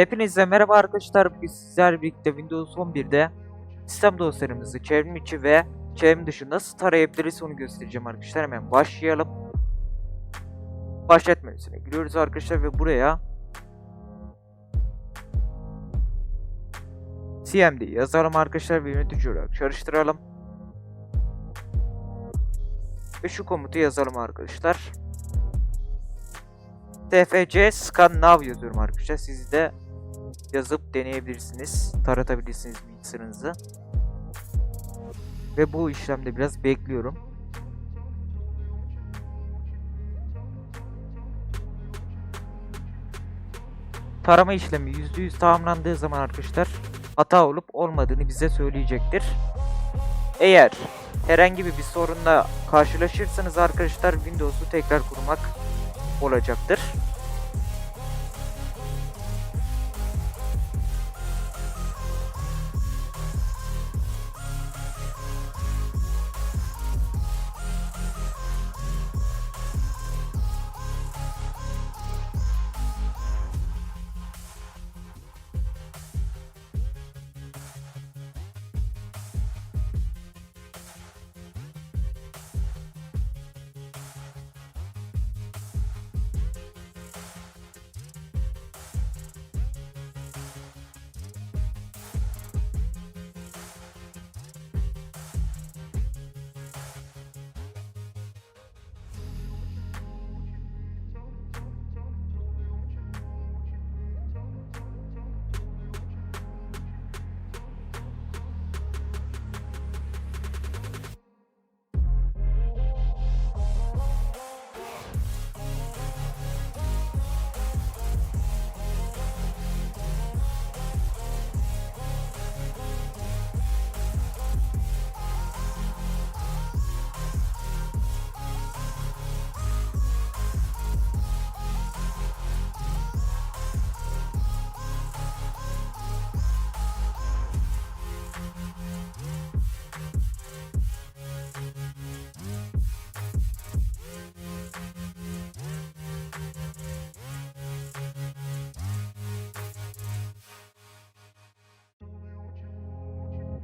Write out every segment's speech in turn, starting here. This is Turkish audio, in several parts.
Hepinize merhaba arkadaşlar. Biz sizlerle birlikte Windows 11'de sistem dosyalarımızı çevrim içi ve çevrim dışı nasıl tarayabiliriz onu göstereceğim arkadaşlar. Hemen başlayalım. Başlat menüsüne giriyoruz arkadaşlar ve buraya CMD yazalım arkadaşlar ve yönetici olarak çalıştıralım. Ve şu komutu yazalım arkadaşlar. tfc scan now yazıyorum arkadaşlar. Siz de yazıp deneyebilirsiniz. Taratabilirsiniz bilgisayarınızı. Ve bu işlemde biraz bekliyorum. Tarama işlemi %100 tamamlandığı zaman arkadaşlar hata olup olmadığını bize söyleyecektir. Eğer herhangi bir sorunla karşılaşırsanız arkadaşlar Windows'u tekrar kurmak olacaktır.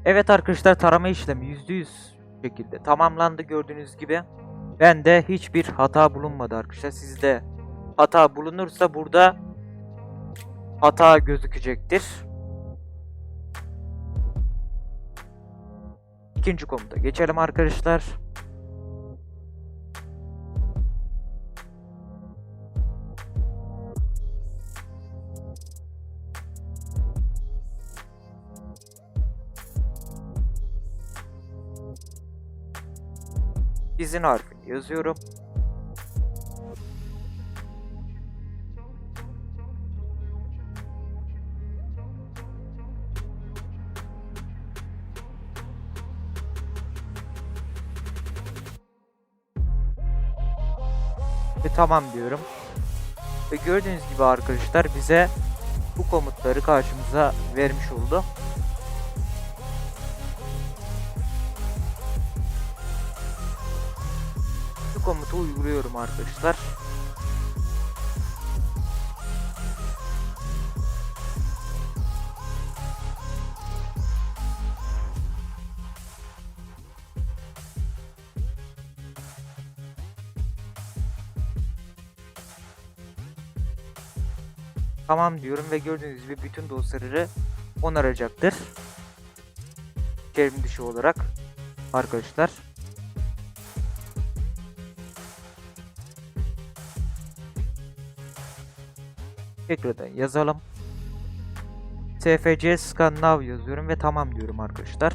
Evet arkadaşlar tarama işlemi %100 şekilde tamamlandı gördüğünüz gibi. Ben de hiçbir hata bulunmadı arkadaşlar. Sizde hata bulunursa burada hata gözükecektir. İkinci komuta geçelim arkadaşlar. İzin harfini yazıyorum. Ve tamam diyorum. Ve gördüğünüz gibi arkadaşlar bize bu komutları karşımıza vermiş oldu. Komutu uyguluyorum arkadaşlar. Tamam diyorum ve gördüğünüz gibi bütün dosyaları onaracaktır. Çevrim dışı olarak arkadaşlar. Tekrardan yazalım. tfc scan now yazıyorum ve tamam diyorum arkadaşlar.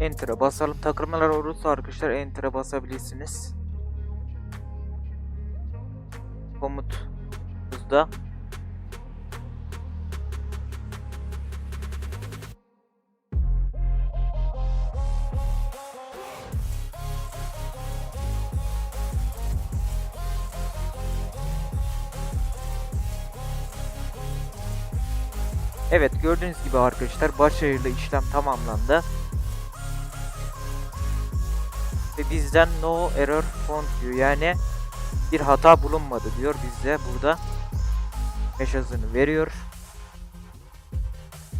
Enter'a basalım. Takılmalar olursa arkadaşlar Enter'a basabilirsiniz. Komut hızda. Evet gördüğünüz gibi arkadaşlar başarılı işlem tamamlandı. Ve bizden no error found diyor. Yani bir hata bulunmadı diyor bizde burada. Mesajını veriyor.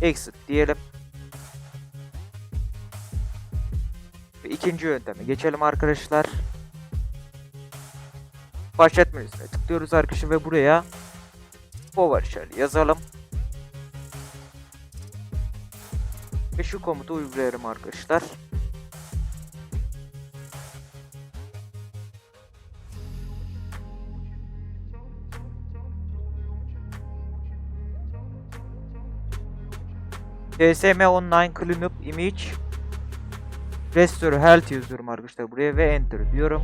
Exit diyelim. Ve ikinci yönteme geçelim arkadaşlar. Başlat menüsüne tıklıyoruz arkadaşlar ve buraya PowerShell yazalım. Ve şu komutu uygulayalım arkadaşlar. TSM online cleanup image restore health yazıyorum arkadaşlar buraya ve enter diyorum.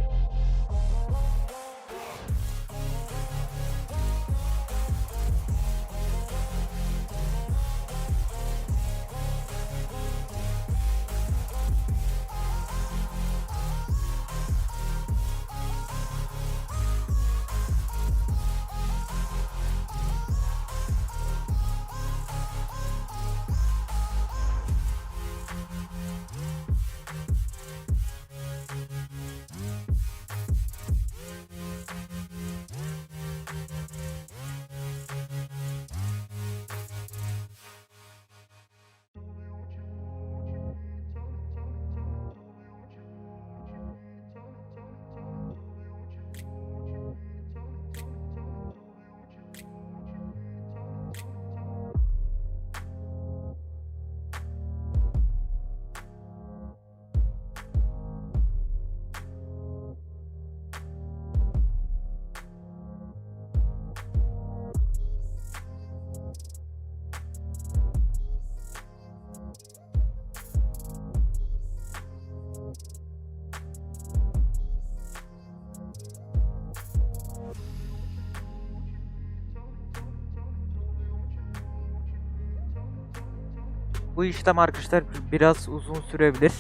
Bu işlem arkadaşlar biraz uzun sürebilir.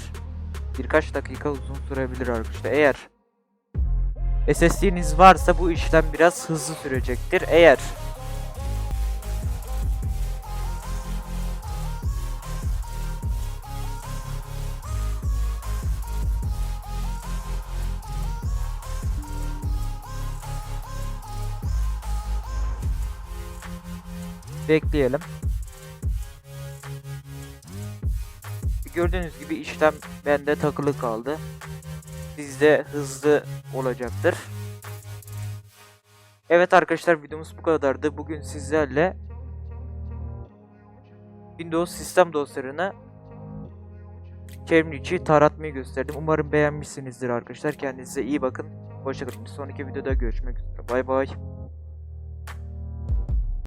Birkaç dakika uzun sürebilir arkadaşlar. Eğer SSD'niz varsa bu işlem biraz hızlı sürecektir. Eğer bekleyelim. Gördüğünüz gibi işlem bende takılı kaldı. Sizde hızlı olacaktır. Evet arkadaşlar videomuz bu kadardı. Bugün sizlerle Windows sistem dosyalarını içi taratmayı gösterdim. Umarım beğenmişsinizdir arkadaşlar. Kendinize iyi bakın. Hoşçakalın. Bir sonraki videoda görüşmek üzere. Bay bay.